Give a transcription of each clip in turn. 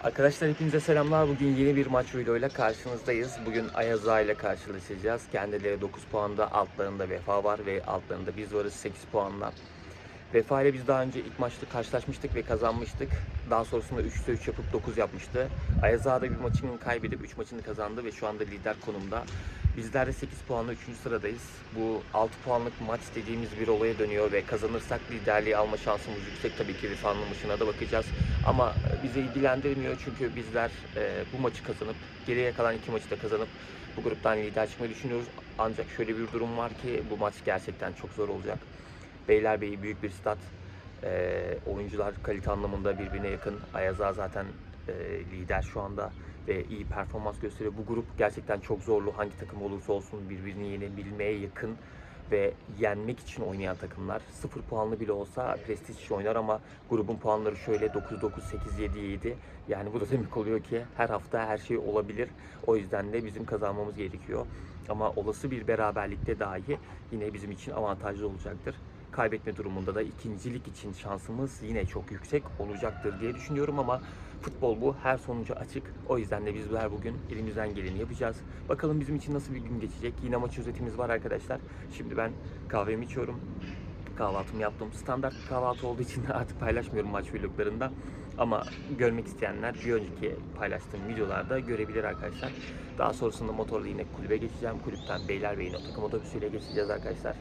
Arkadaşlar hepinize selamlar. Bugün yeni bir maç videoyla karşınızdayız. Bugün Ayaza ile karşılaşacağız. Kendileri 9 puanda, altlarında Vefa var ve altlarında biz varız 8 puanla. Vefa ile biz daha önce ilk maçta karşılaşmıştık ve kazanmıştık. Daha sonrasında 3'te 3 yapıp 9 yapmıştı. Ayaza da bir maçını kaybedip 3 maçını kazandı ve şu anda lider konumda. Bizler de 8 puanla 3. sıradayız. Bu 6 puanlık maç dediğimiz bir olaya dönüyor ve kazanırsak liderliği alma şansımız yüksek. Tabii ki Vefa'nın maçına da bakacağız. Ama bizi ilgilendirmiyor çünkü bizler e, bu maçı kazanıp geriye kalan iki maçı da kazanıp bu gruptan lider çıkmayı düşünüyoruz. Ancak şöyle bir durum var ki bu maç gerçekten çok zor olacak. Beylerbeyi büyük bir stat. E, oyuncular kalite anlamında birbirine yakın. Ayaza zaten e, lider şu anda ve iyi performans gösteriyor. Bu grup gerçekten çok zorlu. Hangi takım olursa olsun birbirini yenebilmeye yakın ve yenmek için oynayan takımlar. 0 puanlı bile olsa prestij oynar ama grubun puanları şöyle 9-9, 8-7-7. Yani bu da demek oluyor ki her hafta her şey olabilir. O yüzden de bizim kazanmamız gerekiyor. Ama olası bir beraberlikte dahi yine bizim için avantajlı olacaktır. Kaybetme durumunda da ikincilik için şansımız yine çok yüksek olacaktır diye düşünüyorum ama futbol bu. Her sonucu açık. O yüzden de bizler bugün elimizden geleni yapacağız. Bakalım bizim için nasıl bir gün geçecek. Yine maç özetimiz var arkadaşlar. Şimdi ben kahvemi içiyorum. Kahvaltımı yaptım. Standart kahvaltı olduğu için artık paylaşmıyorum maç vloglarında. Ama görmek isteyenler bir önceki paylaştığım videolarda görebilir arkadaşlar. Daha sonrasında motorla yine kulübe geçeceğim. Kulüpten Beylerbeyi'ne takım otobüsüyle geçeceğiz arkadaşlar.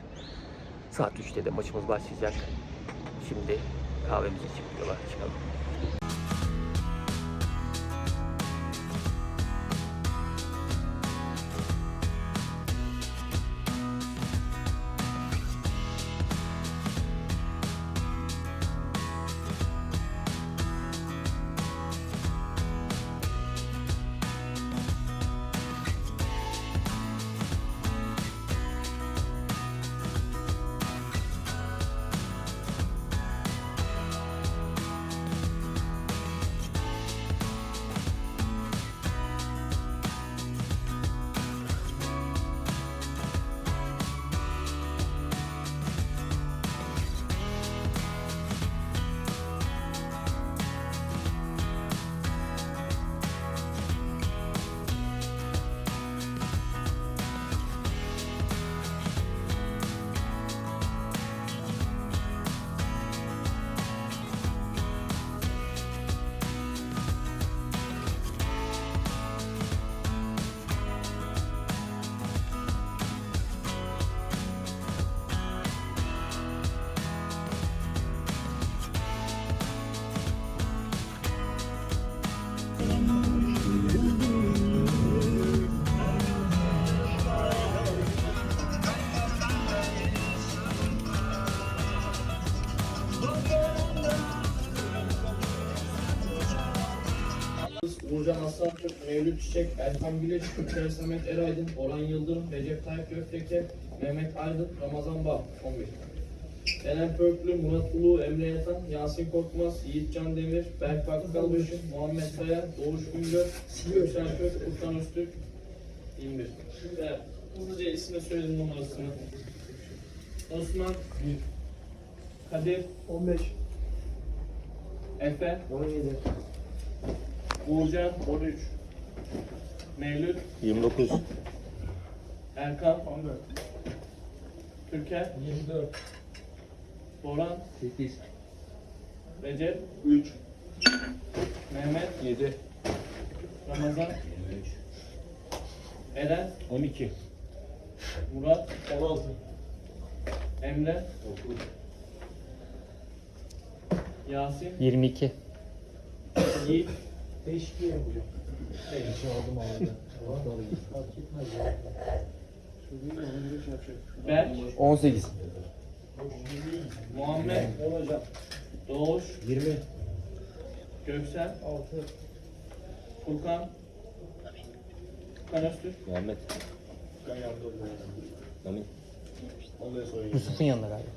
Saat 3'te de maçımız başlayacak. Şimdi kahvemizi içip yola çıkalım. Mevlüt Çiçek, Erkan Güleç, Kürtler Samet Eraydın, Orhan Yıldırım, Recep Tayyip Gökteke, Mehmet Aydın, Ramazan Bağ, 11. Eren Pörklü, Murat Ulu, Emre Yatan, Yasin Korkmaz, Yiğitcan Demir, Berk Bakkalbaşı, Muhammed Kaya, Doğuş Güngör, Göksel Kök, Furkan Öztürk, 21. Şimdi hızlıca ismi söyledim numarasını. Osman, Kadir, 15, Efe, 17, Uğurcan, 13. Mevlüt, 29. Erkan 14. Türker. 24, Boran. 8, Recep. 3. Mehmet. 7. Ramazan. Eren. 12. Murat. 16, Emre. Yasin. 22. Yiğit 5 2 yapacağım. 5 aldım abi. Fark etmez ya. Şurayı alınca şey yapacak. Berk 18. Muhammed 10 hocam. Doğuş 20, Göksel 6, Furkan Furkan Öztürk Muhammed. ben yardım Mami. Ondan sonra Yusuf'un yanında galiba.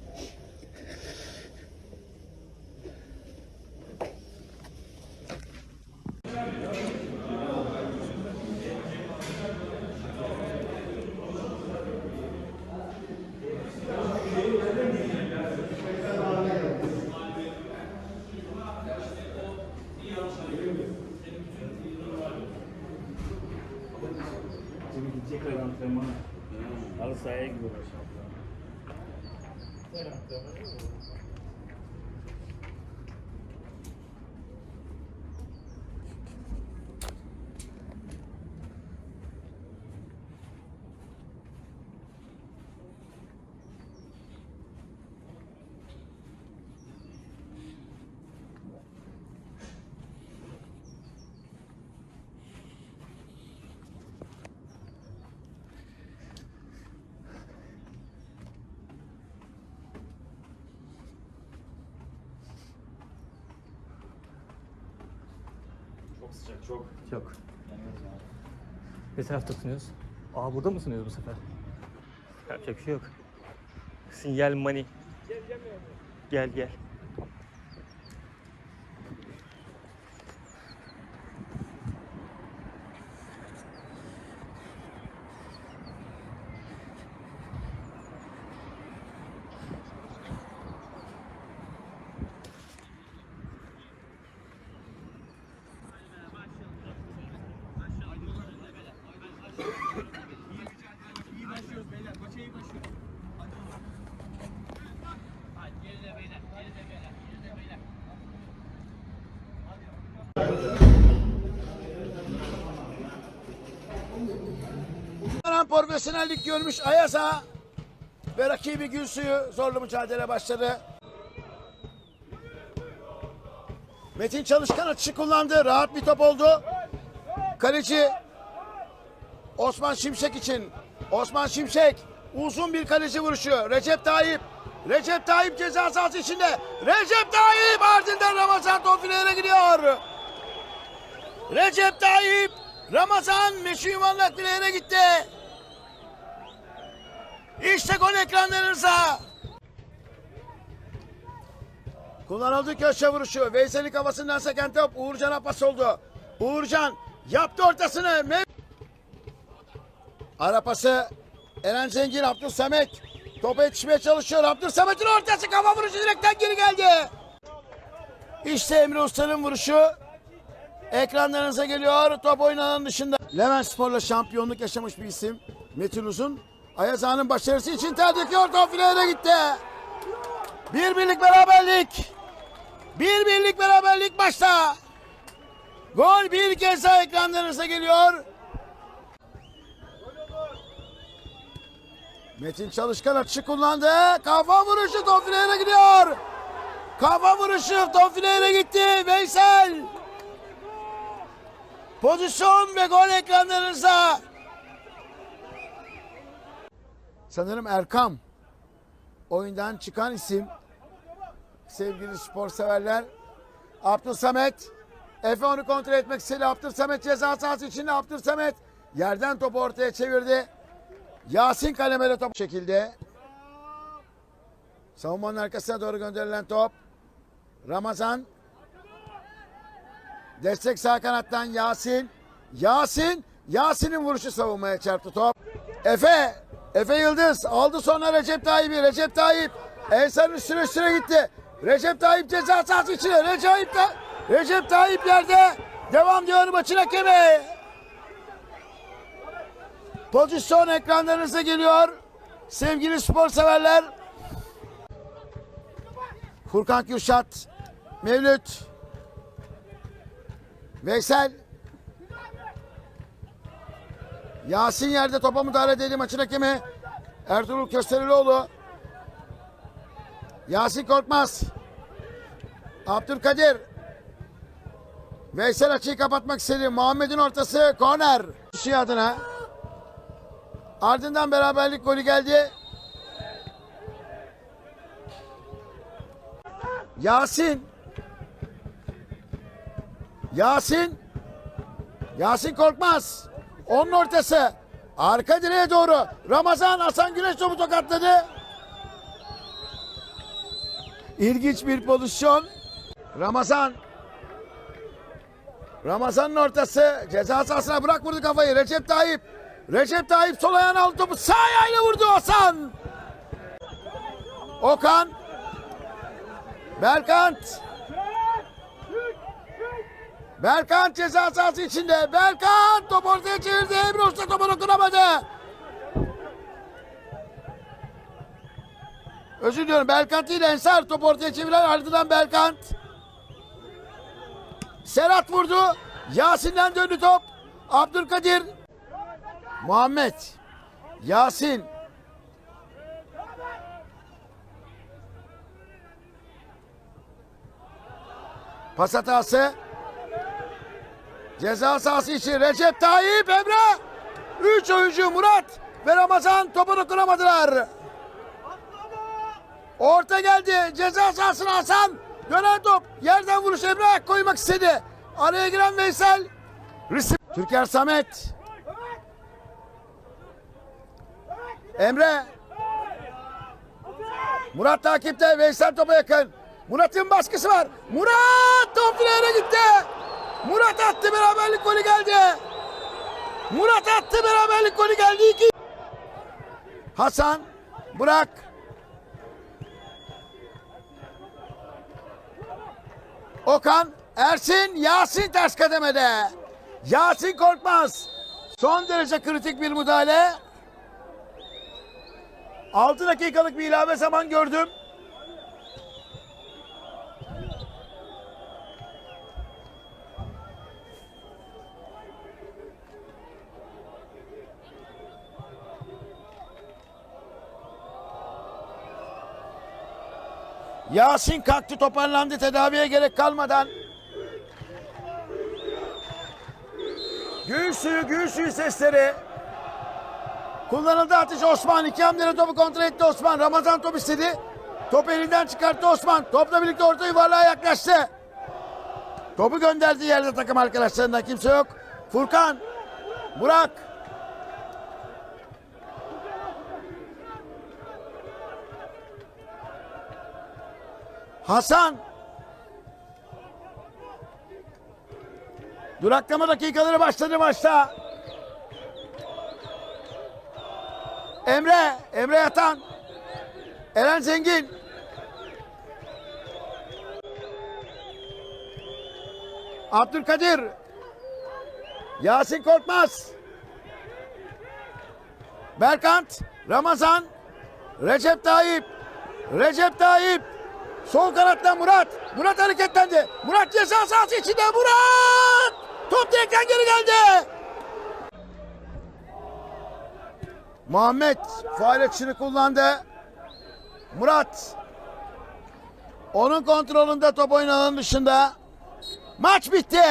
خلاص هيكبر Çok sıcak çok. Yok. Ne tarafta ısınıyoruz? Aa burada mı ısınıyoruz bu sefer? Yapacak bir şey yok. Sinyal money. Gel gel. Aran profesyonellik görmüş Ayaza ve rakibi Gülsu'yu zorlu mücadele başladı. Metin Çalışkan açışı kullandı. Rahat bir top oldu. Kaleci Osman Şimşek için. Osman Şimşek uzun bir kaleci vuruşu. Recep Tayyip. Recep Tayyip ceza sahası içinde. Recep Tayyip ardından Ramazan Tofiler'e gidiyor. Recep Tayyip Ramazan Meşhur Yuvarlak Bileğine gitti. İşte gol ekranlarınıza. Kullanıldı köşe vuruşu. Veysel'in kafasından seken top Uğurcan'a pas oldu. Uğurcan yaptı ortasını. Mev- Ara pası Eren Zengin, Abdülsamet. Topa yetişmeye çalışıyor. Abdülsamet'in ortası kafa vuruşu direkten geri geldi. İşte Emre Usta'nın vuruşu. Ekranlarınıza geliyor. Top oynanan dışında. Levent Spor'la şampiyonluk yaşamış bir isim. Metin Uzun. Ayaz Ağa'nın başarısı için ter döküyor. Top finale gitti. Bir birlik beraberlik. Bir birlik beraberlik başta. Gol bir kez daha ekranlarınıza geliyor. Metin Çalışkan açışı kullandı. Kafa vuruşu top finale gidiyor. Kafa vuruşu top finale gitti. Veysel. Pozisyon ve gol ekranlarınıza. Sanırım Erkam oyundan çıkan isim. Sevgili spor severler. Abdülsamet. Efe onu kontrol etmek istedi. Abdülsamet ceza sahası içinde. Abdülsamet yerden topu ortaya çevirdi. Yasin kalemele top şekilde. Savunmanın arkasına doğru gönderilen top. Ramazan Destek sağ kanattan Yasin. Yasin. Yasin'in vuruşu savunmaya çarptı top. Efe. Efe Yıldız aldı sonra Recep Tayyip'i. Recep Tayyip. Ensar'ın üstüne üstüne gitti. Recep Tayyip ceza sahası içine. Recep, Ta Recep Tayyip yerde. Devam diyor maçın hakemi. Pozisyon ekranlarınıza geliyor. Sevgili spor severler. Furkan Kürşat. Mevlüt. Veysel. Yasin yerde topa müdahale edildi maçın hakemi. Ertuğrul Kösterelioğlu. Yasin Korkmaz. Abdülkadir. Veysel açıyı kapatmak istedi. Muhammed'in ortası korner. Kişi adına. Ardından beraberlik golü geldi. Yasin. Yasin. Yasin Korkmaz. Onun ortası. Arka direğe doğru. Ramazan Hasan Güneş topu tokatladı. İlginç bir pozisyon. Ramazan. Ramazan'ın ortası. Ceza sahasına bırak vurdu kafayı. Recep Tayyip. Recep Tayyip sol ayağına aldı topu. Sağ ayağıyla vurdu Hasan. Okan. Berkant. Berkan ceza sahası içinde. Berkan top ortaya çevirdi. Emre Usta topa dokunamadı. Özür diliyorum. Berkant değil Ensar top ortaya çeviren ardından Berkant. Serhat vurdu. Yasin'den döndü top. Abdülkadir. Muhammed. Yasin. Pas hatası. Ceza sahası için Recep Tayyip Emre. Üç oyuncu Murat ve Ramazan topa dokunamadılar. Orta geldi. Ceza sahasına Hasan. Dönen top. Yerden vuruş Emre koymak istedi. Araya giren Veysel. Türker Samet. Emre. Murat takipte. Veysel topa yakın. Murat'ın baskısı var. Murat top direğine gitti. Murat attı beraberlik golü geldi. Murat attı beraberlik golü geldi. İki. Hasan. Burak. Okan, Ersin, Yasin ters kademede. Yasin Korkmaz. Son derece kritik bir müdahale. 6 dakikalık bir ilave zaman gördüm. Yasin kalktı toparlandı tedaviye gerek kalmadan. Gül suyu sesleri. Kullanıldı atış Osman. iki hamlede topu kontrol etti Osman. Ramazan top istedi. Top elinden çıkarttı Osman. Topla birlikte orta yuvarlığa yaklaştı. Topu gönderdi yerde takım arkadaşlarından kimse yok. Furkan. Burak. Hasan. Duraklama dakikaları başladı maçta. Emre, Emre Yatan. Eren Zengin. Abdülkadir. Yasin Korkmaz. Berkant, Ramazan, Recep Tayyip, Recep Tayyip, sol kanattan Murat, Murat hareketlendi, Murat ceza sahası içinde, Murat! Top direkten geri geldi. Muhammed faal açısını kullandı. Murat. Onun kontrolünde top oynanan dışında. Maç bitti.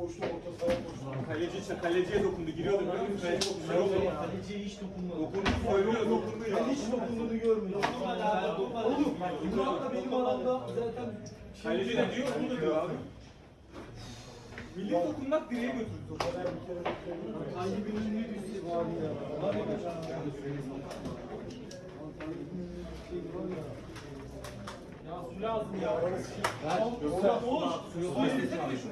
Koştu orta sahaya koştu. Kaleci kaleciye dokundu. Giriyordu biliyor musun? Kaleci Kaleciye hiç dokunmadı. Dokundu söylüyor dokundu ya. Hiç dokunduğunu görmedim. Oğlum Murat da benim aramda zaten Kaleci de diyor bunu da diyor abi. Milli dokunmak direğe götürdü. Hangi birinin ne düştü var ya. Var ya. Ya su lazım ya. Ver. Oğuz. Su istesene de şu.